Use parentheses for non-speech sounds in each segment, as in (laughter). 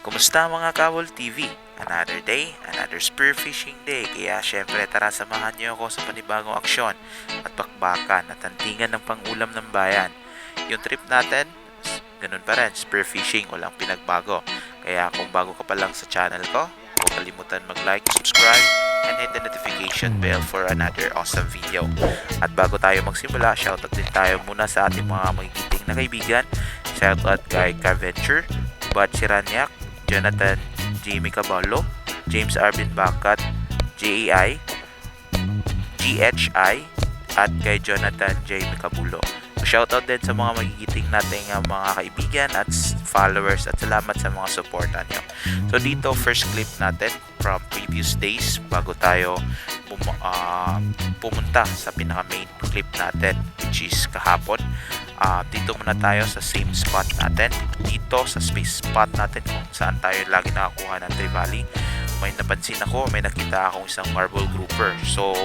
Kumusta mga Kawol TV? Another day, another spearfishing day. Kaya syempre tara samahan niyo ako sa panibagong aksyon at bakbakan at tantingan ng pangulam ng bayan. Yung trip natin, ganun pa rin, spearfishing, walang pinagbago. Kaya kung bago ka pa lang sa channel ko, huwag kalimutan mag-like, subscribe, and hit the notification bell for another awesome video. At bago tayo magsimula, shoutout din tayo muna sa ating mga magigiting na kaibigan. Shoutout kay Caventure, Bud Siranyak, Jonathan Jamie Caballo, James Arvin Bakat, JEI, GHI, at kay Jonathan Jamie Cabulo. Shoutout din sa mga magigiting nating uh, mga kaibigan at followers at salamat sa mga suporta nyo. So dito, first clip natin from previous days bago tayo bum- ah, pumunta sa pinaka main clip natin which is kahapon. Ah, dito muna tayo sa same spot natin. Dito sa space spot natin kung saan tayo lagi nakakuha ng trevally. May napansin ako, may nakita akong isang marble grouper. So,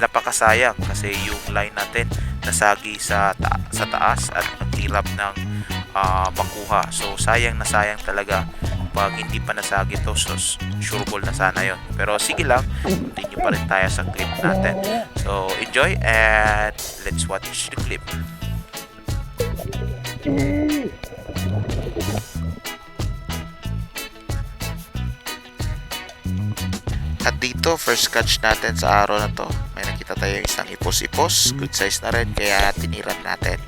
napakasayang kasi yung line natin nasagi sa ta- sa taas at ang ng ah, makuha. So, sayang na sayang talaga pag hindi pa nasagi to so s- sureball na sana yon pero sige lang continue pa rin tayo sa clip natin so enjoy and let's watch the clip At dito, first catch natin sa araw na to. May nakita tayo isang ipos-ipos. Good size na rin, kaya tiniran natin.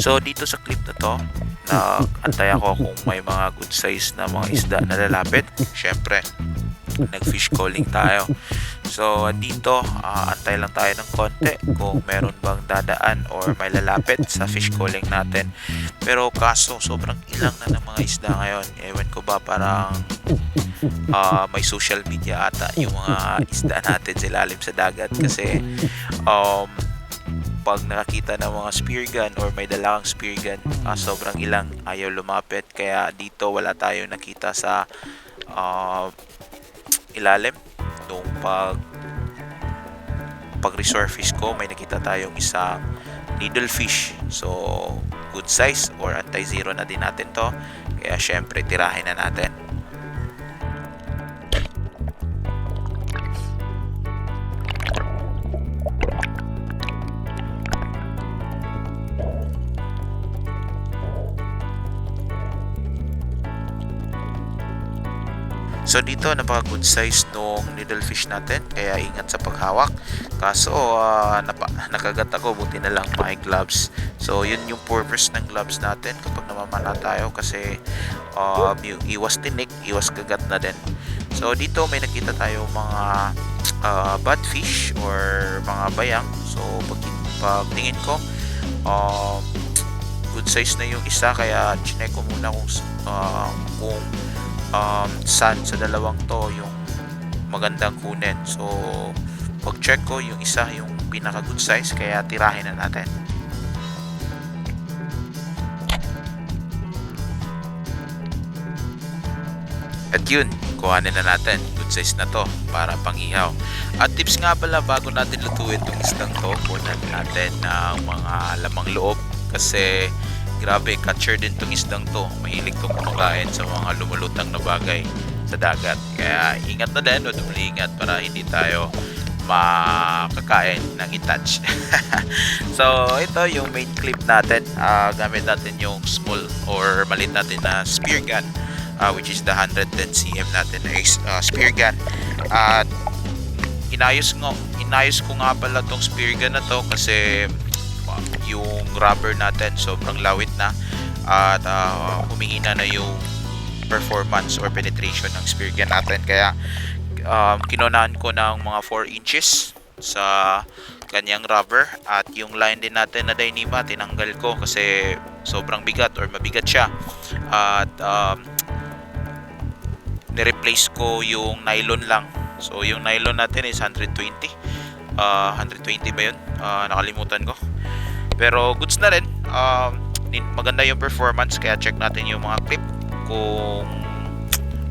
So dito sa clip na to, nag-antay ako kung may mga good size na mga isda na lalapit. Syempre, nag-fish calling tayo. So dito, ah, antay lang tayo ng konti kung meron bang dadaan or may lalapit sa fish calling natin. Pero kaso, sobrang ilang na ng mga isda ngayon. Ewan ko ba parang (laughs) ah, may social media ata yung mga isda natin sa ilalim sa dagat kasi um, pag nakakita ng mga spear gun or may dala kang spear gun, ah, sobrang ilang ayaw lumapit. Kaya dito wala tayo nakita sa ah, ilalim. Nung pag pag resurface ko, may nakita tayong isang needlefish. So, good size or anti-zero na din natin to. Kaya syempre, tirahin na natin. So dito napaka good size nung needlefish natin kaya ingat sa paghawak. Kaso ah, napa, nakagat ako buti na lang may gloves. So yun yung purpose ng gloves natin kapag namamana tayo kasi yung iwas tinik, iwas kagat na din. So dito may nakita tayo mga ah, badfish or mga bayang. So pag, pag tingin ko um, good size na yung isa kaya chinek ko muna kung ah, kung um, saan sa dalawang to yung magandang kunin. So, pag check ko yung isa yung pinaka good size kaya tirahin na natin. At yun, kuhanin na natin. Good size na to para pang-ihaw. At tips nga pala bago natin lutuin itong isdang to, kunan natin ng mga lamang loob kasi grabe, catcher din itong isdang to. Mahilig itong kumakain sa mga lumulutang na bagay sa dagat. Kaya ingat na din, huwag ingat para hindi tayo makakain ng itouch. (laughs) so, ito yung main clip natin. Ah, gamit natin yung small or pinakamalit natin na spear gun uh, which is the 110 cm natin na is- uh, spear gun at inayos ngo inayos ko nga pala tong spear gun na to kasi uh, yung rubber natin sobrang lawit na. At uh, humihina na yung performance or penetration ng spear gun natin. Kaya um, kinunahan ko ng mga 4 inches sa kanyang rubber. At yung line din natin na Dyneema tinanggal ko kasi sobrang bigat or mabigat siya. At um, nireplace ko yung nylon lang. So yung nylon natin is 120 uh, 120 ba yun? Ah, nakalimutan ko pero goods na rin. Um, maganda yung performance kaya check natin yung mga clip kung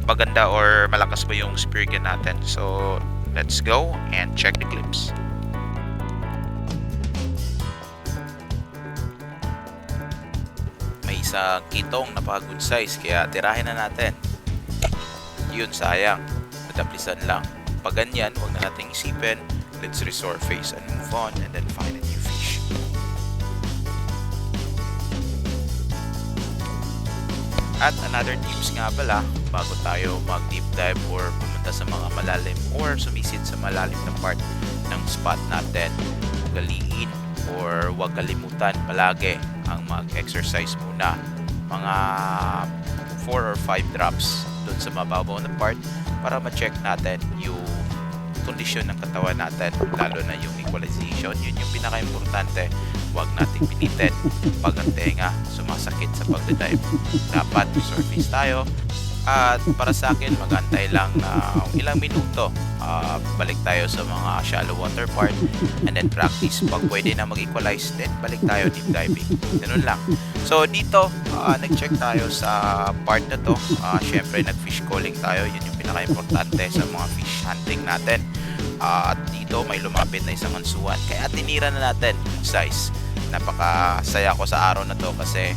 maganda or malakas ba yung spear gun natin. So let's go and check the clips. May isang kitong napaka good size kaya tirahin na natin. Yun sayang. Madaplisan lang. Pag ganyan huwag na nating isipin. Let's resort face and move on and then find a new fish At another tips nga pala, bago tayo mag deep dive or pumunta sa mga malalim or sumisid sa malalim na part ng spot natin, galiin or huwag kalimutan palagi ang mag-exercise muna. Mga 4 or 5 drops doon sa mababaw na part para ma-check natin yung kondisyon ng katawan natin lalo na yung equalization yun yung pinaka-importante. Huwag nating pinitin pag ang tenga sumasakit sa pagdidive dapat surface tayo. At para sa akin magantay lang na ilang minuto. Ah, balik tayo sa mga shallow water part and then practice pag pwede na mag-equalize then balik tayo deep diving. Ganun lang. So dito ah, nag-check tayo sa part na to. Ah, syempre nag-fish calling tayo. Yun pinaka-importante sa mga fish hunting natin. Ah, at dito may lumapit na isang ansuan kaya tinira na natin size napakasaya ko sa araw na to kasi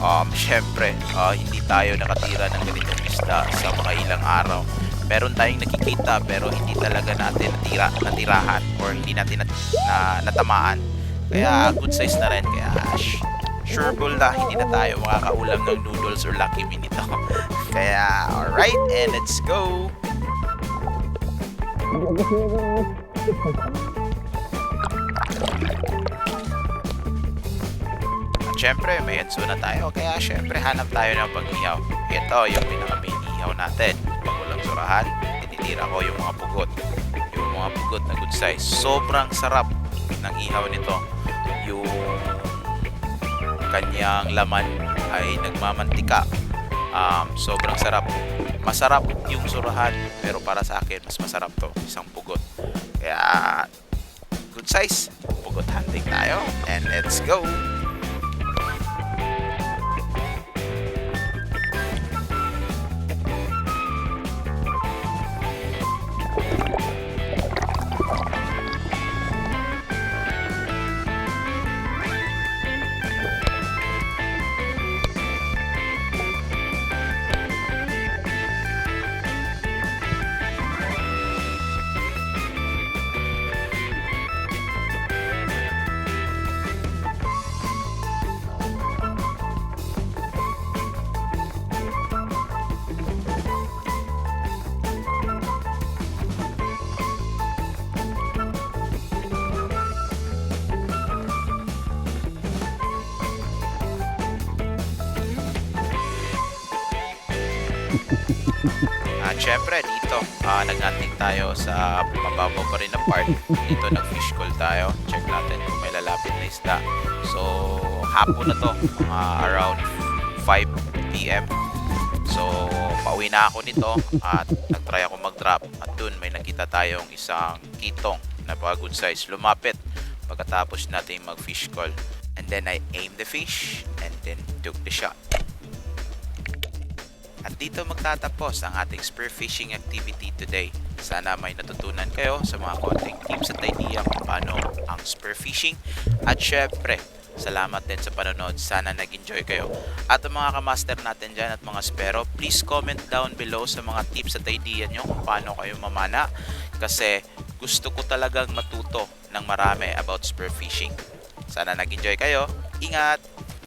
um, syempre ah, hindi tayo nakatira ng ganitong isda sa mga ilang araw. Meron tayong nakikita pero hindi talaga natin natira, natirahan or hindi natin nat, na, natamaan. Kaya good size na rin. Kaya sure ball na hindi na tayo makakaulam ng noodles or lucky me nito (laughs) kaya alright and let's go At syempre, may enso na tayo. Kaya syempre, hanap tayo ng pag-ihaw. Ito, yung pinaka-main ihaw natin. Pag walang surahan, tinitira ko yung mga pugot. Yung mga pugot na good size. Sobrang sarap ng ihaw nito. Yung kanyang laman ay nagmamantika. Um, sobrang sarap. Masarap yung surahan, pero para sa akin, mas masarap to. Isang pugot. Kaya, good size. Pugot hunting tayo. And let's go! At syempre dito, ah nag-hunting tayo sa mababaw pa rin na part. Dito nag-fish call tayo. Check natin kung may lalapit na isda. So, hapon na to, mga around 5 p.m. So, pauwi na ako nito at nag-try ako mag-drop. At dun may nakita tayong isang kitong na pa good size. Lumapit pagkatapos natin mag-fish call. And then I aimed the fish and then took the shot. At dito magtatapos ang ating spear fishing activity today. Sana may natutunan kayo sa mga konting tips at idea kung paano ang spear fishing. At syempre, salamat din sa panonood. Sana nag-enjoy kayo. At ang mga kamaster natin dyan at mga spero, please comment down below sa mga tips at idea nyo kung paano kayo mamana. Kasi gusto ko talagang matuto ng marami about spear fishing. Sana nag-enjoy kayo. Ingat!